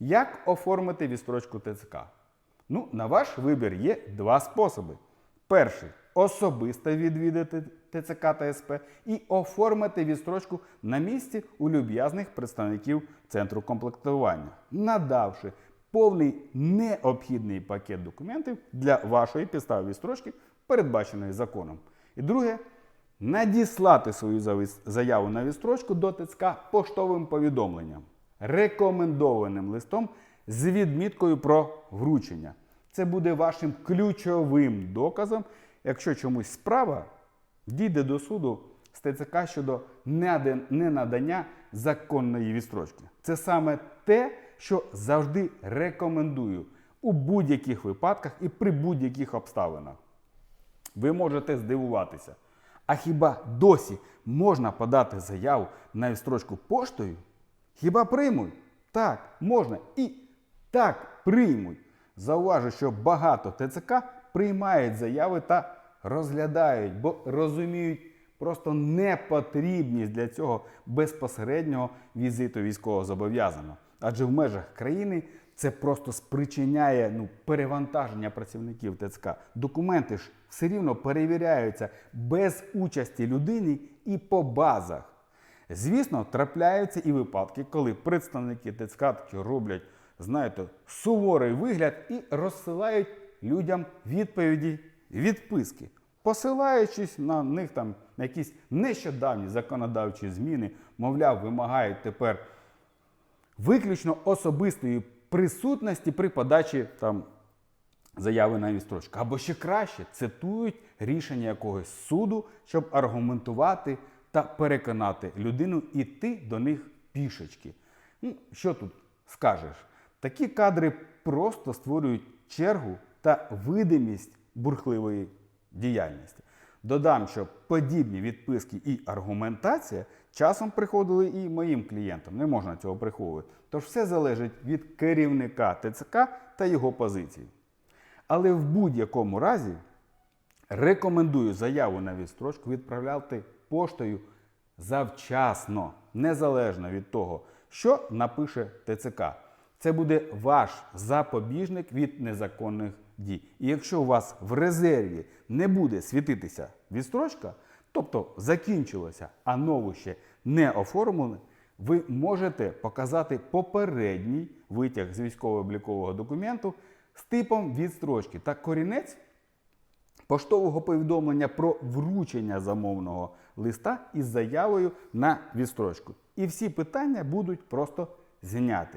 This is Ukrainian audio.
Як оформити відстрочку ТЦК? Ну, на ваш вибір є два способи. Перший особисто відвідати ТЦК та СП і оформити відстрочку на місці у люб'язних представників центру комплектування, надавши повний необхідний пакет документів для вашої підстави відстрочки, передбаченої законом. І друге надіслати свою заяву на відстрочку до ТЦК поштовим повідомленням, рекомендованим листом з відміткою про вручення. Це буде вашим ключовим доказом, якщо чомусь справа дійде до суду з ТЦК щодо ненадання законної відстрочки. Це саме те, що завжди рекомендую у будь-яких випадках і при будь-яких обставинах. Ви можете здивуватися. А хіба досі можна подати заяву на відстрочку поштою? Хіба приймуть? Так, можна. І так приймуть. Зауважу, що багато ТЦК приймають заяви та розглядають, бо розуміють просто непотрібність для цього безпосереднього візиту військовозобов'язаного. Адже в межах країни це просто спричиняє ну, перевантаження працівників ТЦК. Документи ж все рівно перевіряються без участі людини і по базах. Звісно, трапляються і випадки, коли представники ТЦК роблять, знаєте, суворий вигляд і розсилають людям відповіді відписки, посилаючись на них там на якісь нещодавні законодавчі зміни, мовляв, вимагають тепер виключно особистої присутності при подачі там заяви на відстрочку. Або ще краще цитують рішення якогось суду, щоб аргументувати та переконати людину іти до них пішечки. Ну, що тут скажеш? Такі кадри просто створюють чергу та видимість бурхливої діяльності. Додам, що подібні відписки і аргументація часом приходили і моїм клієнтам. Не можна цього приховувати. Тож все залежить від керівника ТЦК та його позиції. Але в будь-якому разі рекомендую заяву на відстрочку відправляти поштою завчасно, незалежно від того, що напише ТЦК. Це буде ваш запобіжник від незаконних дій. І якщо у вас в резерві не буде світитися відстрочка, тобто закінчилося, а нову ще не оформлено, ви можете показати попередній витяг з військово-облікового документу з типом відстрочки та корінець поштового повідомлення про вручення замовного листа із заявою на відстрочку. І всі питання будуть просто зняти.